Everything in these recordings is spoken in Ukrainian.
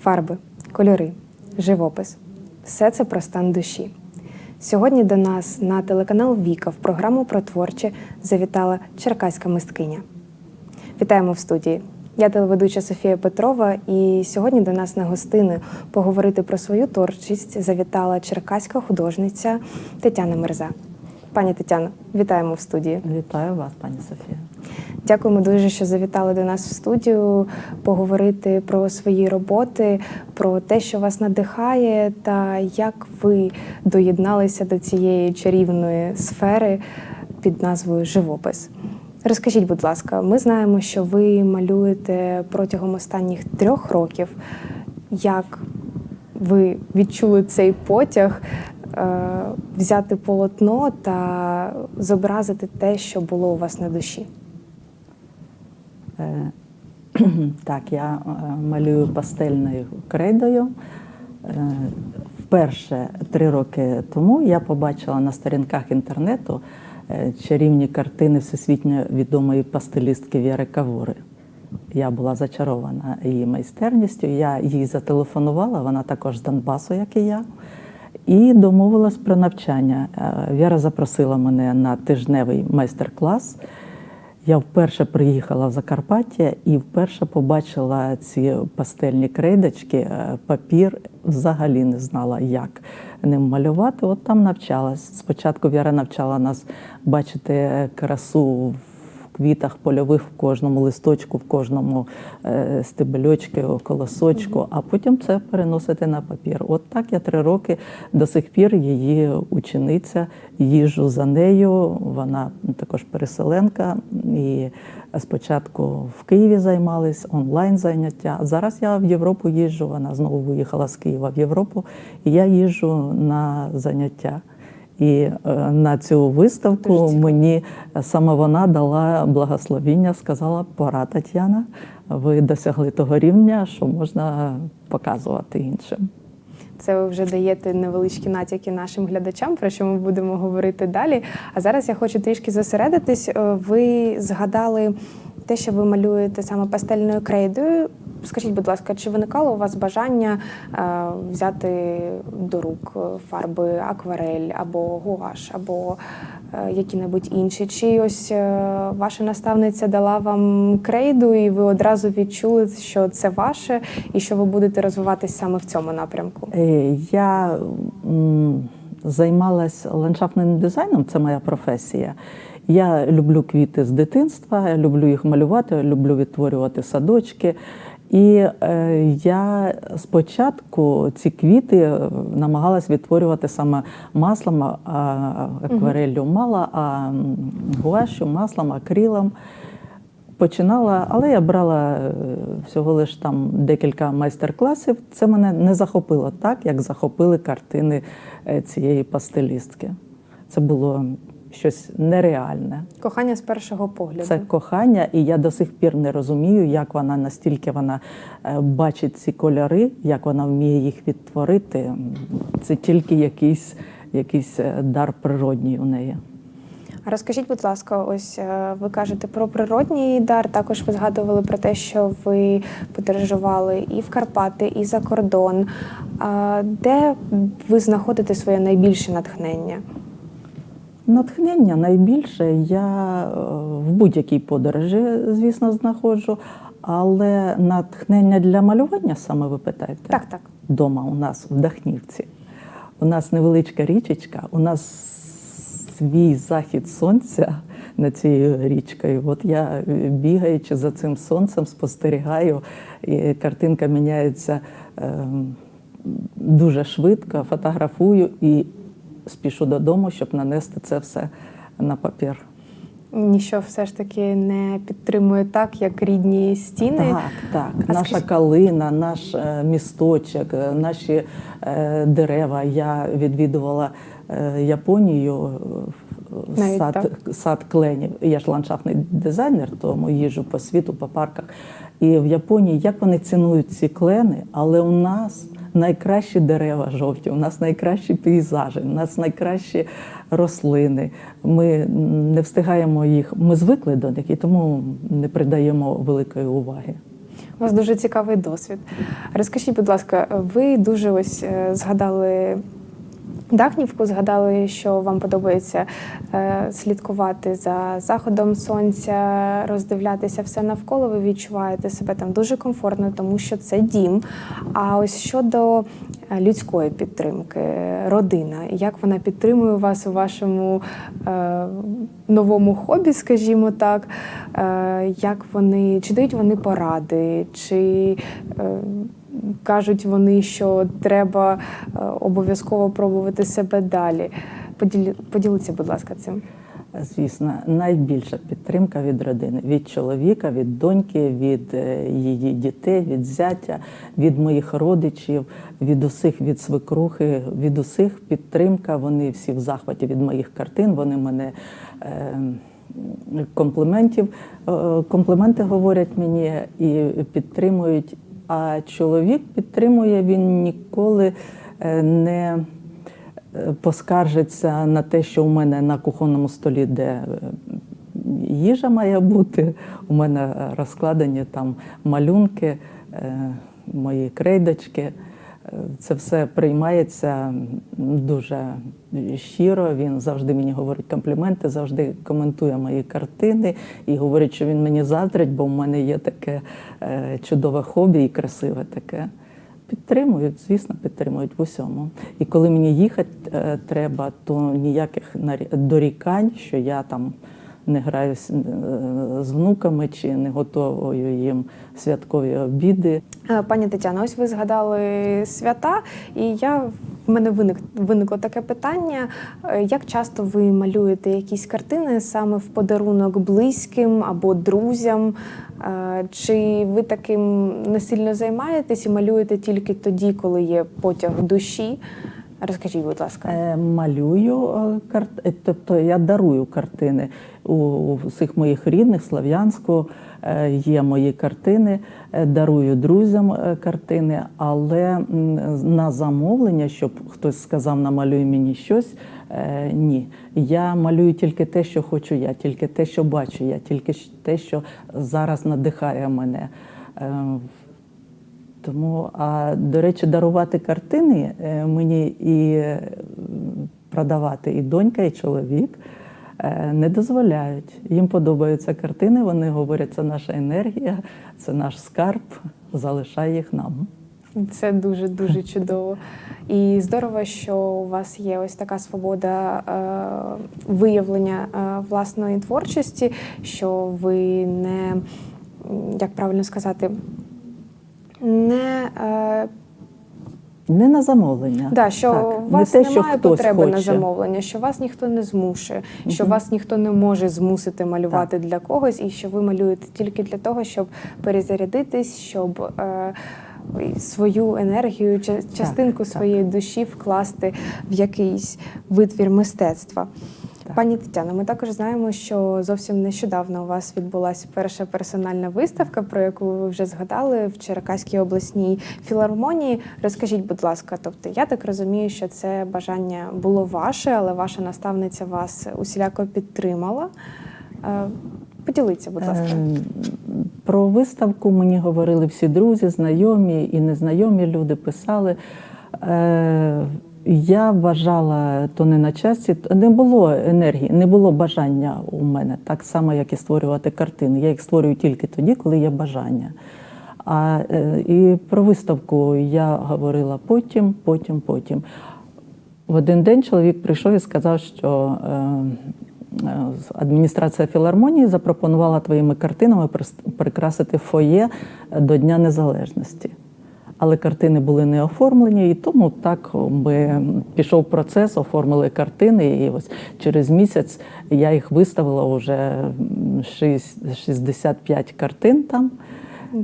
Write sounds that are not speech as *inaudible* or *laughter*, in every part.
фарби, кольори, живопис все це про стан душі. Сьогодні до нас на телеканал Віка в програму про творче завітала черкаська мисткиня. Вітаємо в студії. Я телеведуча Софія Петрова, і сьогодні до нас на гостини поговорити про свою творчість завітала черкаська художниця Тетяна Мерза. Пані Тетяно, вітаємо в студії. Вітаю вас, пані Софія. Дякуємо дуже, що завітали до нас в студію поговорити про свої роботи, про те, що вас надихає, та як ви доєдналися до цієї чарівної сфери під назвою Живопис. Розкажіть, будь ласка, ми знаємо, що ви малюєте протягом останніх трьох років. Як ви відчули цей потяг е, взяти полотно та зобразити те, що було у вас на душі? Е, *clears throat* Так, я е, малюю пастельною крейдою. Е, Вперше три роки тому я побачила на сторінках інтернету чарівні картини всесвітньо відомої пастелістки Віри Кавури. Я була зачарована її майстерністю. Я їй зателефонувала, вона також з Донбасу, як і я, і домовилась про навчання. Віра запросила мене на тижневий майстер-клас. Я вперше приїхала в Закарпаття і вперше побачила ці пастельні крейдочки. Е, Папір взагалі не знала, як ним малювати. От там навчалась. Спочатку Віра навчала нас бачити красу в квітах польових в кожному листочку, в кожному е, стебельочку, колосочку, а потім це переносити на папір. От так я три роки до сих пір її учениця, їжу за нею. Вона також переселенка. І спочатку в Києві займались онлайн заняття. А зараз я в Європу їжджу. Вона знову виїхала з Києва в Європу, і я їжджу на заняття. І е, на цю виставку мені саме вона дала благословіння, сказала: пора, Тетяна, ви досягли того рівня, що можна показувати іншим. Це ви вже даєте невеличкі натяки нашим глядачам, про що ми будемо говорити далі. А зараз я хочу трішки зосередитись. Е, Ви згадали те, що ви малюєте саме пастельною крейдою. Скажіть, будь ласка, чи виникало у вас бажання е, взяти до рук е, фарби акварель або гуаш, або е, які-небудь інші? Чи ось ваша наставниця дала вам крейду, і ви одразу відчули, що це ваше, і що ви будете розвиватись саме в цьому напрямку? Я займалась ландшафтним дизайном, це моя професія. Я люблю квіти з дитинства, я люблю їх малювати, люблю відтворювати садочки. І е, я спочатку ці квіти е, намагалась відтворювати саме маслом, а аквареллю мала, а гуашю, маслом, акрилом. Починала, але я брала е, всього лиш там декілька майстер-класів. Це мене не захопило так, як захопили картини цієї пастелістки. Це було щось нереальне. Кохання з першого погляду. Це кохання, і я до сих пір не розумію, як вона настільки вона е, бачить ці кольори, як вона вміє їх відтворити. Це тільки якийсь, якийсь е, дар природній у неї. Розкажіть, будь ласка, ось е, ви кажете про природній дар. Також ви згадували про те, що ви подорожували і в Карпати, і за кордон. Де ви знаходите своє найбільше натхнення? Натхнення найбільше я е, в будь-якій подорожі, звісно, знаходжу, але натхнення для малювання саме ви питаєте? Так, так. Дома у нас в Дахнівці. У нас невеличка річечка, у нас свій захід сонця над цією річкою. От я е, бігаючи за цим сонцем, спостерігаю, і картинка міняється ем, дуже швидко, фотографую і спішу додому, щоб нанести це все на папір. Ніщо все ж таки не підтримує так, як рідні стіни. Так, так. А Наша скажіть- калина, наш е, місточок, е, наші е, дерева. Я відвідувала Японію, Навіть сад, так? сад кленів. Я ж ландшафтний дизайнер, тому їжджу по світу, по парках. І в Японії як вони цінують ці клени, але у нас найкращі дерева жовті, у нас найкращі пейзажі, у нас найкращі рослини. Ми не встигаємо їх, ми звикли до них і тому не придаємо великої уваги. У вас дуже цікавий досвід. Розкажіть, будь ласка, ви дуже ось е, згадали Дахнівку, згадали, що вам подобається е, слідкувати за заходом сонця, роздивлятися все навколо. Ви відчуваєте себе там дуже комфортно, тому що це дім. А ось щодо е, людської підтримки, родина, як вона підтримує вас у вашому е, новому хобі, скажімо так, як вони чи дають вони поради, чи кажуть вони, що треба е, обов'язково пробувати себе далі. Поділі, поділіться, будь ласка, цим. Звісно, найбільша підтримка від родини, від чоловіка, від доньки, від е, її дітей, від зятя, від моїх родичів, від усіх, від свекрухи, від усіх підтримка. Вони всі в захваті від моїх картин. Вони мене е, компліментів, е, компліменти говорять мені і підтримують. А чоловік підтримує, він ніколи е, не е, поскаржиться на те, що у мене на кухонному столі, де е, їжа має бути, у мене розкладені там малюнки, мої крейдочки. Це все приймається дуже щиро. Він завжди мені говорить компліменти, завжди коментує мої картини і говорить, що він мені заздрить, бо в мене є таке е, чудове хобі і красиве таке. Підтримують, звісно, підтримують в усьому. І коли мені їхати е, треба, то ніяких дорікань, що я там не граю з, е, внуками чи не готовую їм святкові обіди. Е, Пані Тетяно, ось ви згадали свята, і я в мене виник виникло таке питання: е, як часто ви малюєте якісь картини саме в подарунок близьким або друзям? Чи ви таким не сильно займаєтесь і малюєте тільки тоді, коли є потяг душі? Розкажіть, будь ласка. Малюю тобто я дарую картини у всіх моїх рідних, Слов'янську е, є мої картини, е, дарую друзям е, картини, але на замовлення, щоб хтось сказав, намалюй мені щось. Ні, я малюю тільки те, що хочу я, тільки те, що бачу я, тільки те, що зараз надихає мене. Тому, а до речі, дарувати картини мені і продавати і донька, і чоловік не дозволяють. Їм подобаються картини. Вони говорять, це наша енергія, це наш скарб. Залишай їх нам. Це дуже дуже чудово. І здорово, що у вас є ось така свобода е, виявлення е, власної творчості, що ви не як правильно сказати, не е, Не на замовлення. да, що Так, у вас не те, що немає потреби потреби на замовлення, що вас ніхто не змушує, що Мгм. вас ніхто не може змусити малювати для когось, і що ви малюєте тільки для того, щоб перезарядитись, щоб е, свою енергію, ча- частинку так. своєї душі вкласти в якийсь витвір мистецтва. Так. Пані Тетяно, ми також знаємо, що зовсім нещодавно у вас відбулася перша персональна виставка, про яку ви вже згадали в Черкаській обласній філармонії. Розкажіть, будь ласка, тобто я так розумію, що це бажання було ваше, але ваша наставниця вас усіляко підтримала. Е, Поділіться, будь ласка. Е, Про виставку мені говорили всі друзі, знайомі і незнайомі люди писали. Я вважала, то не на часі, не було енергії, не було бажання у мене, так само, як і створювати картини. Я їх створюю тільки тоді, коли є бажання. А е, і про виставку я говорила потім, потім, потім. В один день чоловік прийшов і сказав, що е, е, адміністрація філармонії запропонувала твоїми картинами прикрасити фоє до Дня Незалежності. Але картини були не оформлені, і тому так ми пішов процес, оформили картини. І ось через місяць я їх виставила вже м, шість- 65 картин там.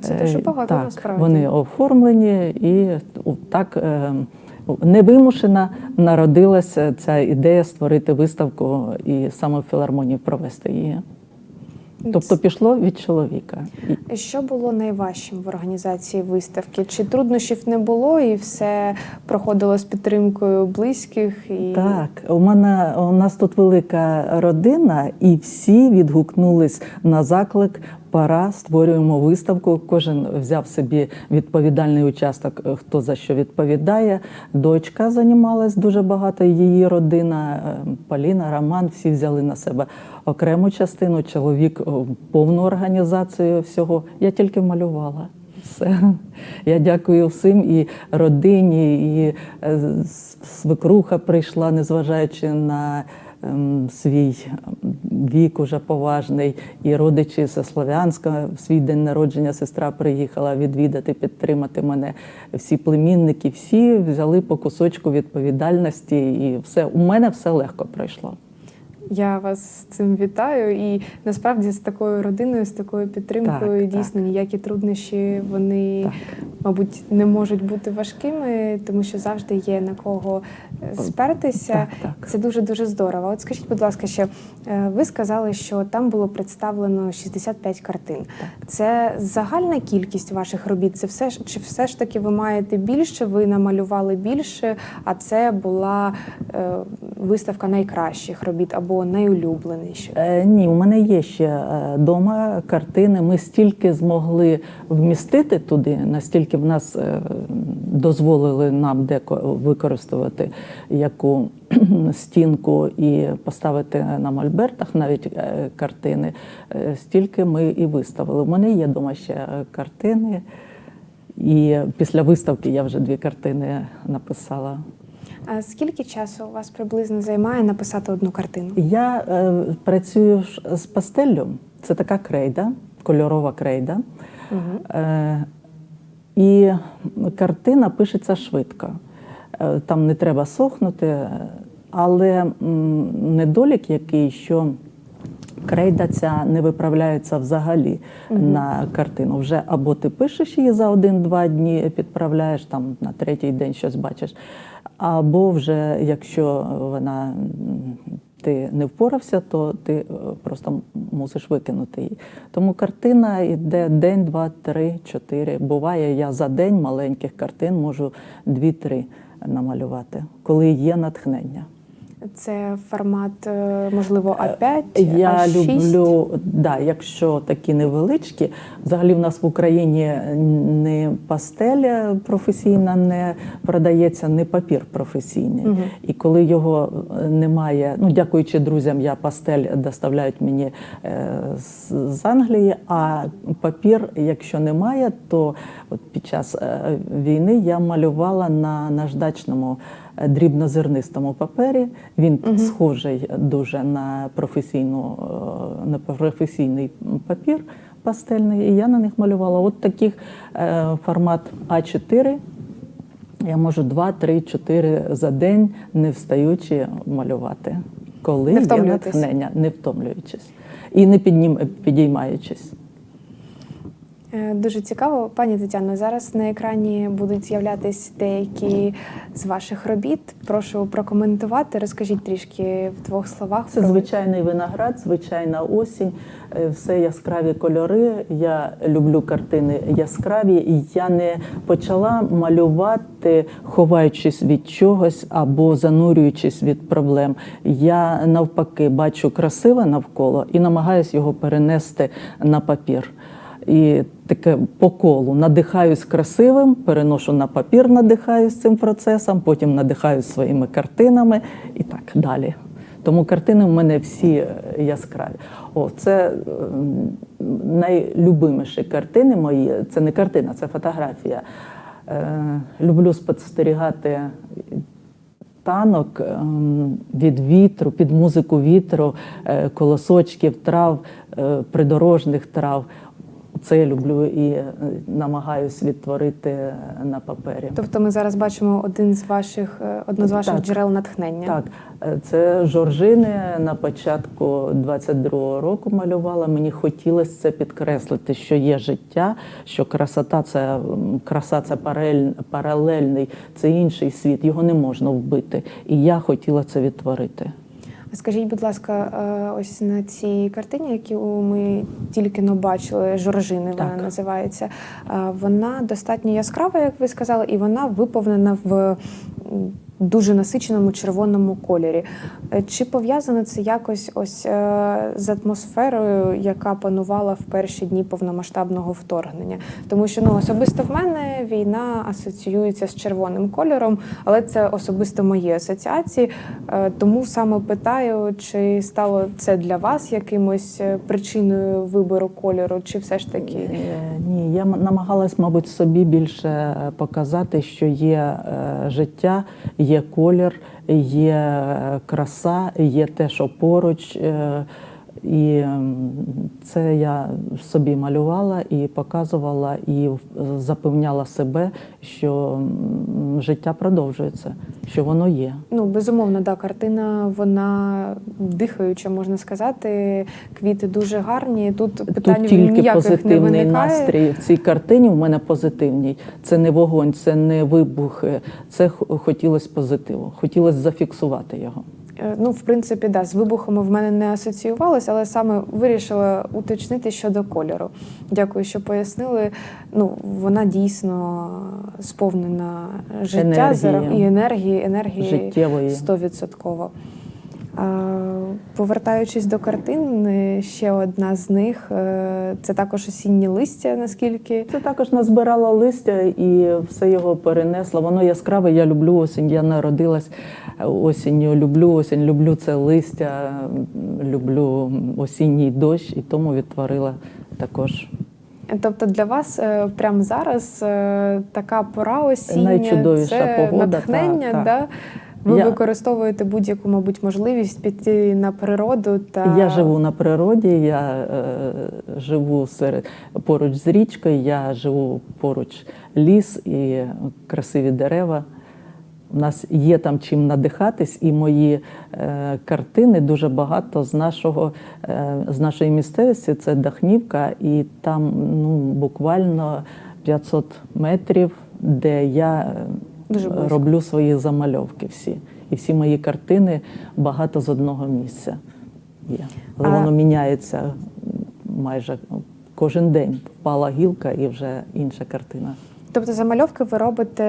Це дуже Е, багато так, насправді. Вони оформлені, і так е, невимушена народилася ця ідея створити виставку і саме в філармонії провести її. Тобто пішло від чоловіка. Що було найважчим в організації виставки? Чи труднощів не було і все проходило з підтримкою близьких? І... Так, у мене у нас тут велика родина, і всі відгукнулись на заклик пора, створюємо виставку. Кожен взяв собі відповідальний участок, е, хто за що відповідає. Дочка займалась дуже багато, її родина, е, Поліна, Роман, всі взяли на себе окрему частину. Чоловік е, повну організацію всього. Я тільки малювала. Все. Я дякую всім і родині, і свекруха прийшла, незважаючи на свій ем, вік уже поважний, і родичі зі Слов'янська в свій день народження сестра приїхала відвідати, підтримати мене. Всі племінники, всі взяли по кусочку відповідальності, і все у мене все легко пройшло. Я вас з цим вітаю. І насправді з такою родиною, з такою підтримкою, Так, дійсно ніякі труднощі вони, Так. мабуть, не можуть бути важкими, тому що завжди є на кого е, спертися. Так, так. Це дуже дуже здорово. От скажіть, будь ласка, ще е, ви сказали, що там було представлено 65 картин. Це загальна кількість ваших робіт. Це все чи все ж таки ви маєте більше? Ви намалювали більше, а це була е, виставка найкращих робіт або найулюбленіших. Е, ні, у мене є ще вдома картини. Ми стільки змогли вмістити туди, настільки в нас е, дозволили нам деко використовувати яку *clears throat* стінку і поставити на мольбертах навіть е, картини. е, Стільки ми і виставили. У мене є вдома ще е, картини. І після виставки я вже дві картини написала. А скільки часу у вас приблизно займає написати одну картину? Я е, працюю з пастеллю. Це така крейда, кольорова крейда. Е, і картина пишеться швидко. Е, там не треба сохнути, але м, недолік який, що крейда ця не виправляється взагалі на картину. Вже або ти пишеш її за один-два дні, підправляєш там на третій день щось бачиш. Або вже якщо вона ти не впорався, то ти е, просто мусиш викинути її. Тому картина йде день, два, три, чотири. Буває, я за день маленьких картин можу дві-три намалювати, коли є натхнення. Це формат, е, можливо, А5, Я А6? люблю, да, якщо такі невеличкі. Взагалі в нас в Україні не пастель професійна не продається, не папір професійний. І коли його е, немає, ну дякуючи друзям, я пастель доставляють мені е, з, Англії. А папір, якщо немає, то от під час е, війни я малювала на наждачному е, дрібнозернистому папері. Він схожий дуже на професійну е, на професійний папір пастельний, і я на них малювала. От таких е, формат А4. Я можу 2, 3, 4 за день, не встаючи малювати, коли Не є натхнення, не втомлюючись і не піднім, підіймаючись. Е, Дуже цікаво, пані Тетяно. Зараз на екрані будуть з'являтись деякі з ваших робіт. Прошу прокоментувати. Розкажіть трішки в двох словах. Це про- звичайний виноград, звичайна осінь, е, все яскраві кольори. Я люблю картини яскраві, я не почала малювати, ховаючись від чогось або занурюючись від проблем. Я навпаки бачу красиве навколо і намагаюся його перенести на папір. І таке по колу надихаюсь красивим, переношу на папір, надихаюсь цим процесом, потім надихаюсь своїми картинами і так далі. Тому картини в мене всі е, яскраві. О, це е, найлюбиміші картини мої. Це не картина, це фотографія. Е, люблю спостерігати танок ем, від вітру, під музику вітру, е, колосочків, трав, е, придорожних трав. Це я люблю і е, намагаюсь відтворити на папері. Тобто, ми зараз бачимо один з ваших е, одне з ваших Так. джерел натхнення. Так, е, це Жоржини на початку 22-го року малювала. Мені хотілося це підкреслити, що є життя, що красота це краса, це паралель, паралельний, це інший світ, його не можна вбити. І я хотіла це відтворити. А Скажіть, будь ласка, е, ось на цій картині, яку ми тільки но бачили, Жоржини вона Так. називається. е, Вона достатньо яскрава, як ви сказали, і вона виповнена в дуже насиченому червоному кольорі. Е, Чи пов'язано це якось ось е, з атмосферою, яка панувала в перші дні повномасштабного вторгнення? Тому що ну особисто в мене війна асоціюється з червоним кольором, але це особисто мої асоціації. Е, Тому саме питаю, чи стало це для вас якимось причиною вибору кольору, чи все ж таки Ні, я намагалась, мабуть, собі більше показати, що є життя, є колір, є е, краса, є те, що поруч. І це я собі малювала і показувала, і запевняла себе, що життя продовжується, що воно є. Ну, безумовно, да, картина вона дихаюча, можна сказати. Квіти дуже гарні. Тут питань Тут тільки ніяких не позитивний виникає. настрій в цій картині. У мене позитивній. Це не вогонь, це не вибухи. Це хотілося позитиву. Хотілося зафіксувати його. Е, ну, в принципі, да, з вибухами в мене не асоціювалося, але саме вирішила уточнити щодо кольору. Дякую, що пояснили. Ну, вона дійсно сповнена життя енергії. і енергії, енергії Життєвої. 100%. Повертаючись до картин, ще одна з них е, це також осінні листя, наскільки Це також назбирала листя і все його перенесла. Воно яскраве. Я люблю осінь. Я народилась осінню. Люблю осінь, люблю це листя, люблю осінній дощ, і тому відтворила також Тобто для вас е, прямо зараз е, така пора осіння, Найчудовіша це погода, натхнення, так, так. Да? Ви Я- використовуєте будь-яку, мабуть, можливість піти на природу та Я живу на природі, я е, живу серед поруч з річкою, я живу поруч ліс і красиві дерева. У нас є там чим надихатись, і мої е, картини дуже багато з нашого е, з нашої місцевості. Це Дахнівка, і там ну буквально 500 метрів, де я е, Дуже близько. роблю свої замальовки всі. І всі мої картини багато з одного місця є. Але А- воно міняється майже кожен день. Впала гілка і вже інша картина. Тобто замальовки ви робите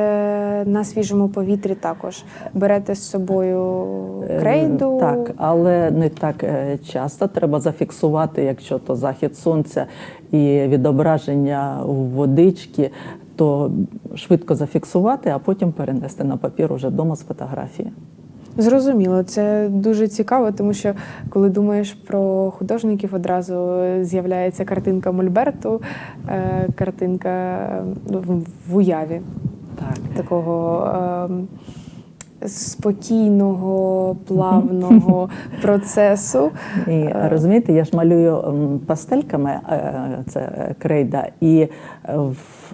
на свіжому повітрі також. Берете з собою Е, крейду. Так, але не так е, часто. Треба зафіксувати, якщо то захід сонця і відображення у водички, то швидко зафіксувати, а потім перенести на папір уже вдома з фотографії. Зрозуміло, це дуже цікаво, тому що коли думаєш про художників, одразу з'являється картинка Мольберту, е, картинка е, в- уяві. Так. такого ем, спокійного, плавного *laughs* процесу. І Е. розумієте, я ж малюю пастельками, е, це крейда, і в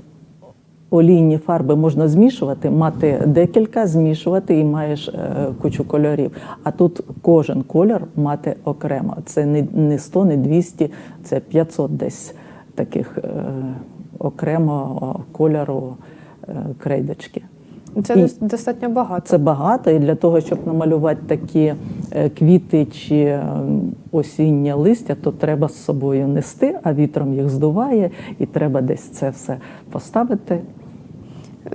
олійні фарби можна змішувати, мати декілька, змішувати і маєш е, кучу кольорів. А тут кожен кольор мати окремо. Це не, не 100, не 200, це 500 десь таких е, окремо кольору е, крейдочки. Це І- достатньо багато. Це багато, і для того, щоб намалювати такі квіти чи осіннє листя, то треба з собою нести, а вітром їх здуває, і треба десь це все поставити.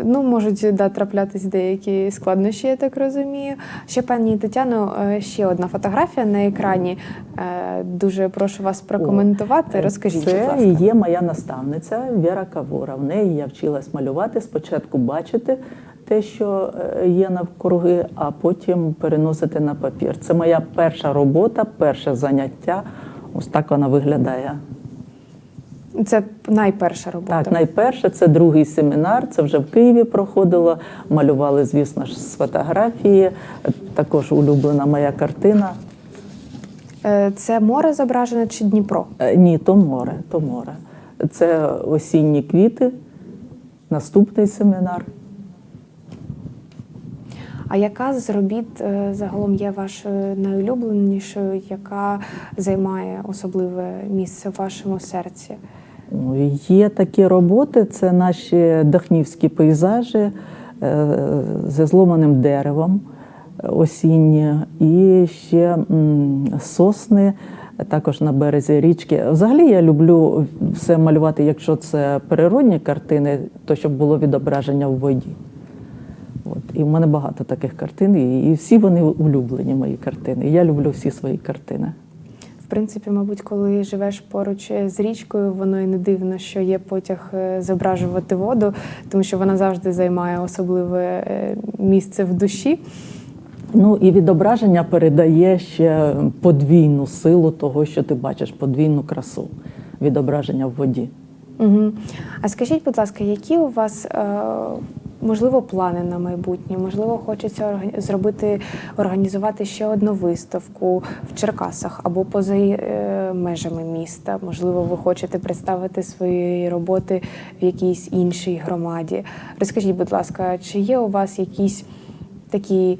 Ну, можуть да, траплятись деякі складнощі, я так розумію. Ще пані Тетяно, е, ще одна фотографія на екрані. Е, Дуже прошу вас прокоментувати. Розкажіть, це будь ласка. є моя наставниця Віра Кавура. В неї я вчилась малювати, спочатку бачити те, що е, є навкруги, а потім переносити на папір. Це моя перша робота, перше заняття. Ось так вона виглядає. Це найперша робота. Так, найперше це другий семінар. Це вже в Києві проходило. Малювали, звісно ж, з фотографії. Також улюблена моя картина. Е, Це море зображене чи Дніпро? Е, Ні, то море, то море. Це осінні квіти. Наступний семінар. А яка з робіт е, загалом є вашою найулюбленішою, яка займає особливе місце в вашому серці? Є такі роботи, це наші дахнівські пейзажі е, зі зломаним деревом осінні, і ще сосни. Також на березі річки. Взагалі я люблю все малювати, якщо це природні картини, то щоб було відображення в воді. От. І в мене багато таких картин, і всі вони улюблені мої картини. Я люблю всі свої картини. Принципі, мабуть, коли живеш поруч е, з річкою, воно і не дивно, що є потяг е, зображувати воду, тому що вона завжди займає особливе е, місце в душі. Ну і відображення передає ще подвійну силу того, що ти бачиш, подвійну красу відображення в воді. Угу. А скажіть, будь ласка, які у вас е, можливо плани на майбутнє? Можливо, хочеться зробити організувати ще одну виставку в Черкасах або поза е, межами міста? Можливо, ви хочете представити свої роботи в якійсь іншій громаді? Розкажіть, будь ласка, чи є у вас якісь такі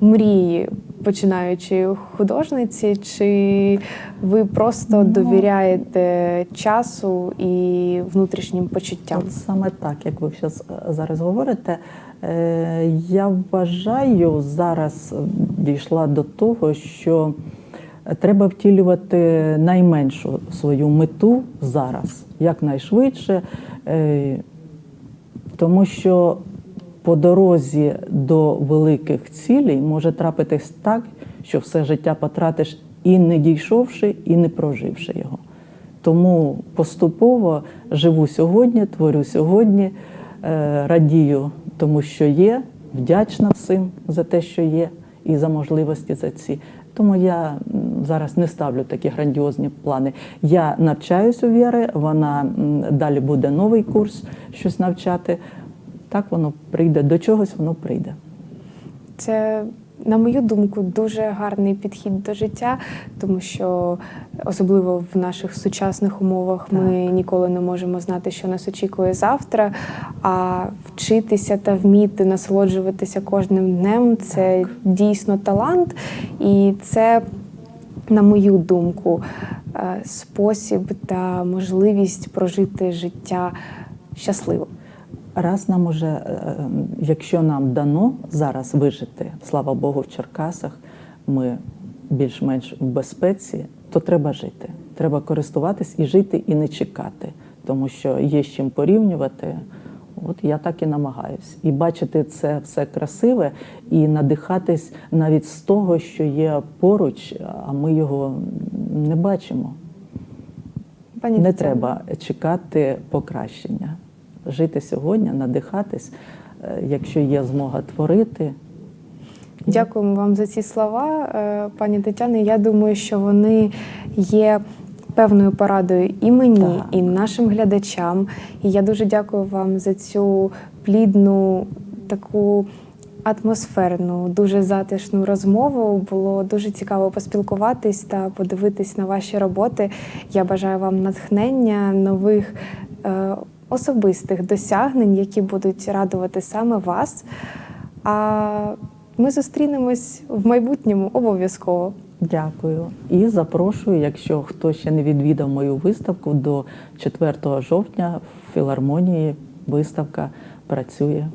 мрії, починаючи художниці, чи ви просто довіряєте часу і внутрішнім почуттям? От саме так, як ви щас, е, зараз говорите, е, я вважаю, зараз дійшла до того, що треба втілювати найменшу свою мету зараз, якнайшвидше, е, тому що по дорозі до великих цілей може трапитись так, що все життя потратиш і не дійшовши, і не проживши його. Тому поступово живу сьогодні, творю сьогодні, е, радію тому, що є, вдячна всім за те, що є, і за можливості за ці. Тому я зараз не ставлю такі грандіозні плани. Я навчаюсь у Віри, вона далі буде новий курс, щось навчати. Так воно прийде, до чогось воно прийде. Це, на мою думку, дуже гарний підхід до життя, тому що особливо в наших сучасних умовах ми ніколи не можемо знати, що нас очікує завтра. А вчитися та вміти насолоджуватися кожним днем це дійсно талант, і це, на мою думку, е, спосіб та можливість прожити життя щасливо. Раз нам уже, е, е, якщо нам дано зараз вижити, слава Богу, в Черкасах, ми більш-менш в безпеці, то треба жити. Треба користуватись і жити, і не чекати, тому що є з чим порівнювати. От я так і намагаюсь. І бачити це все красиве, і надихатись навіть з того, що є поруч, а ми його не бачимо. Пані Не треба чекати покращення. Жити сьогодні, надихатись, е, якщо є змога творити. Дякуємо вам за ці слова, е, пані Тетяни. Я думаю, що вони є певною порадою і мені, Так. і нашим глядачам. І я дуже дякую вам за цю плідну таку. Атмосферну, дуже затишну розмову. Було дуже цікаво поспілкуватись та подивитись на ваші роботи. Я бажаю вам натхнення, нових е, особистих досягнень, які будуть радувати саме вас. А ми зустрінемось в майбутньому обов'язково. Дякую. І запрошую, якщо хто ще не відвідав мою виставку, до 4 жовтня в філармонії виставка працює.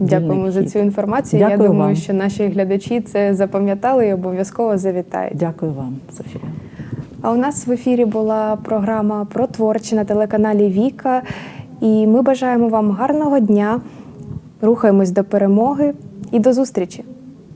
Дякуємо за цю інформацію. Я думаю, вам. що наші глядачі це запам'ятали і обов'язково завітають. Дякую вам, Софія. А у нас в ефірі була програма про творче на телеканалі Віка. І ми бажаємо вам гарного дня. Рухаємось до перемоги і до зустрічі!